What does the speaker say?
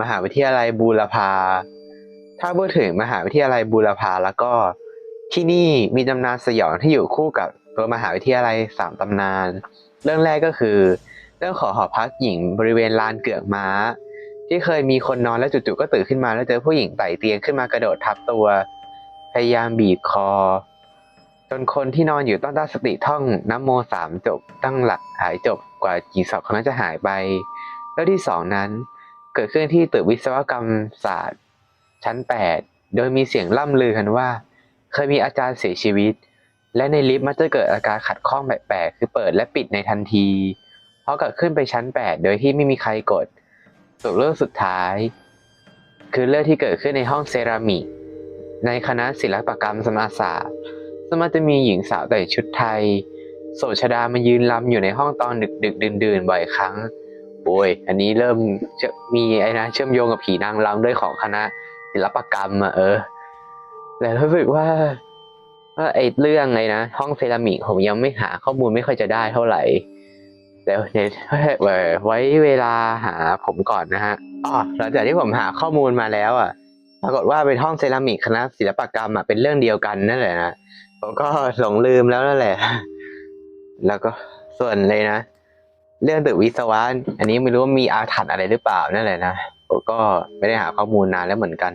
มหาวิทยาลัยบูรพา ถ้าพูดถึงมหาวิทยาลัยบูรพาแล้วก็ที่นี่มีตำนานสยองที่อยู่คู่กับตัวมหาวิทยาลัยสามตำนาน เรื่องแรกก็คือ เรื่องของหอพักหญิงบริเวณลานเกือกม้า ที่เคยมีคนนอนแล้วจู่ๆก็ตื่นขึ้นมาแล้วเจอผู้หญิงไต่เตียงขึ้นมากระโดดทับตัว พยายามบีบคอ จนคนที่นอนอยู่ต้องตั้งสติท่องน้ำโมสามจบตั้งหลักหายจบกว่าหญิงสาวคนนั้นจะหายไปเรื่องที่สองนั้น เกิดขึ้นที่ตึกวิศวกรรมศาสตร์ ชั้น 8 โดยมีเสียงล่ำลือกันว่า เคยมีอาจารย์เสียชีวิต และในลิฟต์มักจะเกิดอาการขัดข้องแปลกๆคือเปิดและปิดในทันที เพราะเกิดขึ้นไปชั้น 8 โดยที่ไม่มีใครกดส่วนเรื่องสุดท้าย คือเรื่องที่เกิดขึ้นในห้องเซรามิกในคณะศิลปกรรมสมาศาสตร์ซึ่งมันจะมีหญิงสาวแต่งชุดไทย โสชดามายืนรำอยู่ในห้องตอนดึกดึกดื่นดื่นๆบ่อยครั้ง โอ้ยอันนี้เริ่มจะมีไอ้นะเชื่อมโยงกับผีนางรำด้วยของคณะศิลปกรรมอะเออแต่รู้สึกว่าว่าไอ้เรื่องไงนะห้องเซรามิกผมยังไม่หาข้อมูลไม่ค่อยจะได้เท่าไหร่เดี๋ยวเดี๋ยวไว้เวลาหาผมก่อนนะฮะอ๋อหลังจากที่ผมหาข้อมูลมาแล้วอะปรากฏว่าเป็นห้องเซรามิกคณะศิลปกรรมอะเป็นเรื่องเดียวกันนั่นแหละนะผมก็หลงลืมแล้วนั่นแหละ แล้วก็ส่วนเลยนะ เรื่องตึกวิศวะอันนี้ไม่รู้ว่ามีอาถรรพ์อะไรหรือเปล่านั่นแหละนะผมก็ไม่ได้หาข้อมูลนานแล้วเหมือนกัน